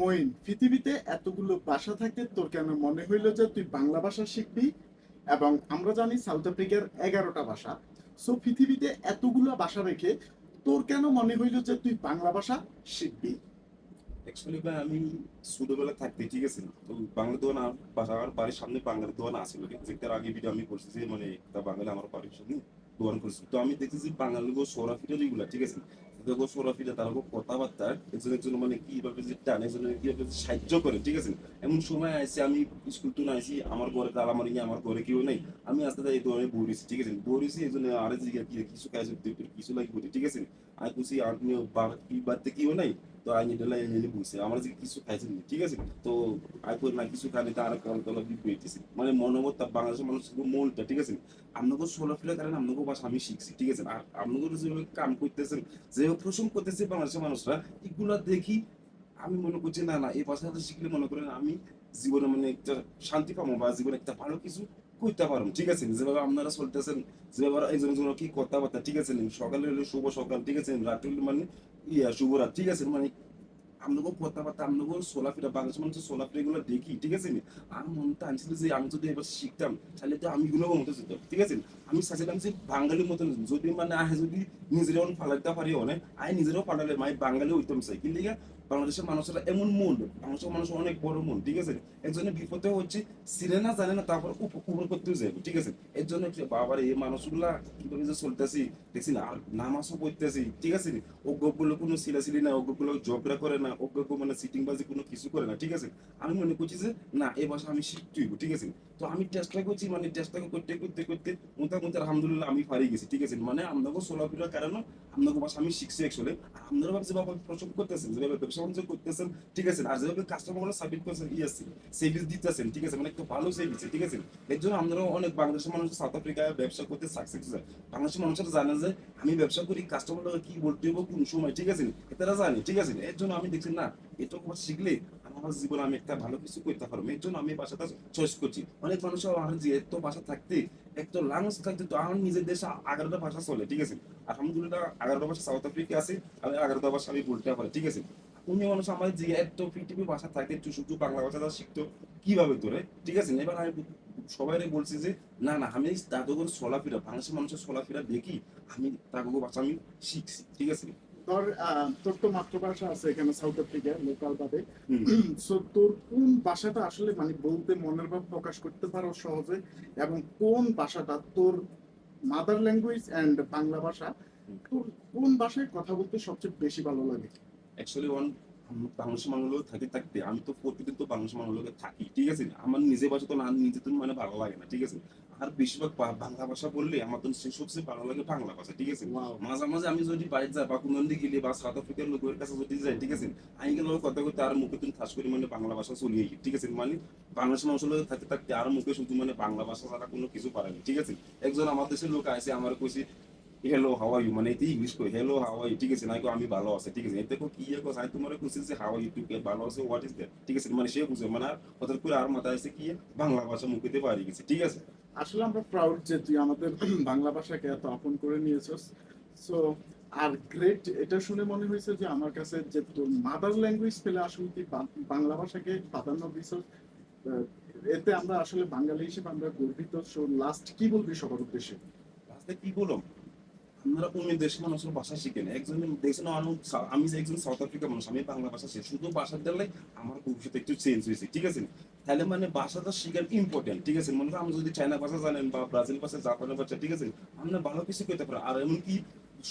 মইন পৃথিবীতে এতগুলো ভাষা থাকে, তোর কেন মনে হইল যে তুই বাংলা ভাষা শিখবি? এবং আমরা জানি সাউথ আফ্রিকার এগারোটা ভাষা। সো পৃথিবীতে এতগুলো ভাষা রেখে তোর কেন মনে হইল যে তুই বাংলা ভাষা শিখবি? অ্যাকচুয়ালি ভাই, আমি ছোটবেলা থাকতে, ঠিক আছে? তো বাংলা দোয়ান বাসা আমার বাড়ির সামনে বাংলার দোয়ান আসছিল যেটার আগে ভিডিও আমি করছি যে মানে একটা বাঙালি আমার বাড়ির সামনে দোয়ান করছি। তো আমি দেখতেছি বাঙালি গো সোরা ফিটা যেগুলা, ঠিক আছে? দেখো সোরা ফিটা তারা কথাবার্তা একজন একজন মানে কীভাবে যে টান একজন কীভাবে সাহায্য করে, ঠিক আছে? এমন সময় আইসি আমি স্কুল তো আইসি আমার ঘরে তালা মারি আমার ঘরে কেউ নেই। আমি আস্তে আস্তে এই ধরনের বইছি ঠিক আছে? বইছি এই জন্য আরে জিজ্ঞাসা কিছু কাজ কিছু লাগবে ঠিক আছে? আর কুছি আর বাড়তে কেউ নাই? তো আই নিডলা এনে বুঝছে আমার যে কিছু খাইছে ঠিক আছে? তো আই কই না, কিছু খানি তার কারণ তো লাগি পেয়েছি মানে মনোবত বাংলাদেশের মানুষ মনটা ঠিক আছে? আপনাকে সোলাফিলা কারণ আপনাকে ভাষা আমি শিখছি, ঠিক আছে? আর আপনাকে যেভাবে কাম করতেছেন যে প্রশ্ন করতেছে বাংলাদেশের মানুষরা, এগুলা দেখি আমি মনে করছি না না, এই ভাষাটা শিখলে মনে করেন আমি জীবনে মানে একটা শান্তি পাবো বা জীবনে একটা ভালো কিছু করতে পারব। ঠিক আছে? যেভাবে আপনারা চলতেছেন, যেভাবে একজন একজন কি কথাবার্তা, ঠিক আছে? সকালে হলে শুভ সকাল, ঠিক আছে? রাত্রে মানে ইয়া, শুভরাত, ঠিক আছে? মানে আপনাকে কথাবার্তা আপনাকে সোলাফিরা বাংলাদেশ মানুষের সোলাফিরা গুলো দেখি, ঠিক আছে নি? আর মনটা আনছিল যে আমি যদি এবার শিখতাম, তাহলে তো আমি গুলো মতো যেত ঠিক আছে আমি চাইছিলাম যে বাঙালির মতন যদি মানে আহে যদি নিজেরাও ফালাইতে পারি অনেক আই নিজেরাও পালালে মাই বাঙালি হইতাম চাই। কিন্তু বাংলাদেশের মানুষেরা এমন মন বাংলাদেশের মানুষ অনেক বড় মন ঠিক আছে? এর জন্য বিপদে হচ্ছে না জানে না তারপর উপ- উপর করতেও যাবে ঠিক আছে? এর জন্য বাবার এই মানুষগুলা কীভাবে যে চলতেছি দেখছি না নামাজও পড়তেছি ঠিক আছে? অজ্ঞগুলো কোনো সিলাসিলি না অজ্ঞগুলো ঝগড়া করে না অজ্ঞ মানে সিটিং বাজি কোনো কিছু করে না ঠিক আছে? আমি মনে করছি যে না এই ভাষা আমি শিখতেই হইব, ঠিক আছে? তো আমি চেষ্টা করছি মানে চেষ্টা করতে করতে করতে মোটামুটি আলহামদুলিল্লাহ আমি পারি গেছি ঠিক আছে? মানে আপনাকে সোলাফিরার কারণে আপনাকে ভাষা আমি শিখছি অ্যাকচুয়ালি আপনারা ভাবছে বাবা প্রশ্ন করতেছেন যেভাবে বাণিজ্য করতেছেন, ঠিক আছে? আর যেভাবে কাস্টমারগুলো সাবমিট করছেন ইয়েস সেভিস দিতেছেন, ঠিক আছে? মানে একটু ভালো সেভিস ঠিক আছে? এর জন্য আপনারা অনেক বাংলাদেশের মানুষ সাউথ আফ্রিকায় ব্যবসা করতে সাকসেস হয় বাংলাদেশের মানুষেরা জানে যে আমি ব্যবসা করি কাস্টমাররা কি বলতে হবে, কোন সময়, ঠিক আছে? এটারা জানি, ঠিক আছে? এর জন্য আমি দেখছি, না এটা কথা শিখলে আমার জীবনে আমি একটা ভালো কিছু করতে পারব। এর জন্য আমি বাসাটা চয়েস করছি। অনেক মানুষ আমার যে এত ভাষা থাকতে একটা লাংস থাকতে, তো আমার নিজের দেশে এগারোটা ভাষা চলে, ঠিক আছে? আলহামদুলিল্লাহ, এগারোটা ভাষা সাউথ আফ্রিকা আছে আমি এগারোটা ভাষা আমি বলতে পারি, ঠিক আছে? উনি মানুষ আমার যে এত পৃথিবী ভাষা থাকে শুধু বাংলা ভাষাটা শিখতো কীভাবে তোরে? ঠিক আছে এবার আমি সবাই বলছি যে না না আমি তাদের চলাফেরা বাংলাদেশের মানুষের চলাফেরা দেখি আমি তাদের ভাষা আমি শিখছি ঠিক আছে? তোর তোর তো মাতৃভাষা আছে এখানে সাউথ আফ্রিকা লোকাল ভাবে। সো তোর কোন ভাষাটা আসলে মানে বলতে মনের ভাব প্রকাশ করতে পারো সহজে? এবং কোন ভাষাটা তোর মাদার ল্যাঙ্গুয়েজ এন্ড বাংলা ভাষা তোর কোন ভাষায় কথা বলতে সবচেয়ে বেশি ভালো লাগে? অ্যাকচুয়ালি ওয়ান বাংলাদেশের মানুষগুলো থাকতে থাকতে আমি তো প্রতিদিন তো বাংলাদেশের মানুষগুলোকে থাকি ঠিক আছে? আমার ভাষা তো না নিজে তো মানে ভালো লাগে না ঠিক আছে? আর বেশিরভাগ বাংলা ভাষা বললে আমার তো সে সবচেয়ে ভালো লাগে বাংলা ভাষা ঠিক আছে? মাঝে মাঝে আমি যদি বাইরে যাই বা কোনো গেলে বা সাউথ আফ্রিকার লোকের কাছে যদি যাই ঠিক আছে? আমি গেলে কথা করতে আর মুখে তুমি খাস করে মানে বাংলা ভাষা চলিয়ে গিয়ে ঠিক আছে? মানে বাংলাদেশের মানুষের লোক থাকতে থাকতে আর মুখে শুধু মানে বাংলা ভাষা ছাড়া কোনো কিছু পারেনি ঠিক আছে? একজন আমার দেশের লোক আছে আমার কইছে হ্যালো আর ইউ মানে এতে ইংলিশ কই হ্যালো আর ইউ ঠিক আছে নাই কো আমি ভালো আছে ঠিক আছে এতে কো কি কো সাই তোমার কইছে যে আর ইউ টু ভালো আছে হোয়াট ইজ দ্যাট ঠিক আছে মানে সে বুঝে মানে ওদের করে আর মাথায় আছে কি বাংলা ভাষা মুখেতে পারি গেছে ঠিক আছে আসলে আমরা প্রাউড যে তুই আমাদের বাংলা ভাষাকে এত আপন করে নিয়েছিস। সো আর গ্রেট এটা শুনে মনে হয়েছে যে আমার কাছে যে তোর মাদার ল্যাঙ্গুয়েজ পেলে আসলে তুই বাংলা ভাষাকে প্রাধান্য দিছ এতে আমরা আসলে বাঙালি হিসেবে আমরা গর্বিত। সো লাস্ট কি বলবি সবার উদ্দেশ্যে? রাস্তায় কি বললাম? আপনারা অন্য দেশের মানুষের ভাষা শিখেন একজন দেখছেন মানুষ আমি যে একজন সাউথ আফ্রিকার মানুষ, আমি বাংলা ভাষা শিখি। শুধু ভাষা দিলে আমার ভবিষ্যতে একটু চেঞ্জ হয়েছে, ঠিক আছে? তাহলে মানে ভাষাটা শিখার ইম্পর্টেন্ট ঠিক আছে? মনে আমি যদি চায়না ভাষা জানেন বা ব্রাজিল ভাষা জাপানের ভাষা, ঠিক আছে? আপনার ভালো কিছু করতে পারেন। আর এমনকি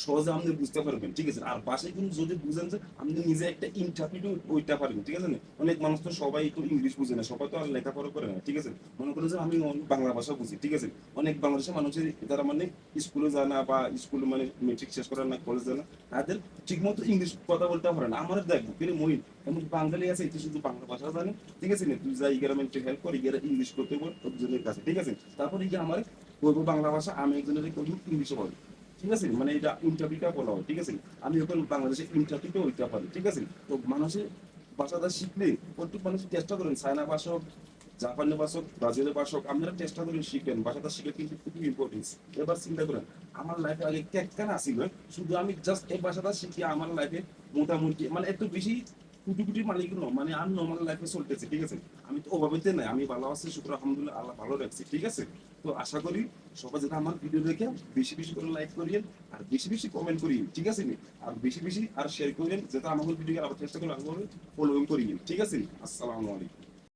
সহজে আপনি বুঝতে পারবেন, ঠিক আছে? আর ভাষায় কিন্তু যদি বুঝেন যে আপনি নিজে একটা ইন্টারপ্রিটও ওইটা পারবেন, ঠিক আছে? অনেক মানুষ তো সবাই একটু ইংলিশ বুঝে না, সবাই তো আর লেখাপড়া করে না, ঠিক আছে? মনে করেন যে আমি বাংলা ভাষা বুঝি, ঠিক আছে? অনেক বাংলাদেশের মানুষের, যারা মানে স্কুলে যায় না বা স্কুলে মানে মেট্রিক শেষ করে না কলেজ যায় না, তাদের ঠিক মতো ইংলিশ কথা বলতে পারে না। আমার দেখব কিন্তু মহিন এমন বাঙালি আছে এটি শুধু বাংলা ভাষা জানে, ঠিক আছে না? তুই যা ইগারা মেন্টে হেল্প কর ইগারা ইংলিশ করতে বল একজনের কাছে ঠিক আছে? তারপরে ইয়ে আমার বলব বাংলা ভাষা, আমি একজনের ইংলিশে বলি ঠিক আছে? মানে এটা ইন্টারভিউটা বলা হয় ঠিক আছে? আমি এখন বাংলাদেশে ইন্টারভিউটা হইতে পারি, ঠিক আছে? তো মানুষের ভাষাটা শিখলে প্রত্যেক মানুষ চেষ্টা করেন, চায়না ভাষা হোক, জাপানি ভাষক ব্রাজিলের ভাষক আপনারা চেষ্টা করেন শিখেন। ভাষাটা শিখে কিন্তু খুবই ইম্পর্টেন্স এবার চিন্তা করেন, আমার লাইফে আগে কেন আসিল শুধু আমি জাস্ট এই ভাষাটা শিখি আমার লাইফে মোটামুটি মানে একটু বেশি কোটি কোটি মালিক মানে নর্মাল লাইফে ঠিক আছে? আমি তো নাই, আমি ভালো আছি, শুক্র, আলহামদুলিল্লাহ, আল্লাহ ভালো রাখছি, ঠিক আছে? তো আশা করি সবাই যেটা আমার ভিডিও দেখে বেশি বেশি করে লাইক করিয়েন, আর বেশি বেশি কমেন্ট করিয়েন, ঠিক আছে? আর বেশি বেশি আর শেয়ার করিয়েন যেটা আমাদের ভিডিও আবার চেষ্টা করে ফলোইং করিয়েন, ঠিক আছে? আসসালামু আলাইকুম।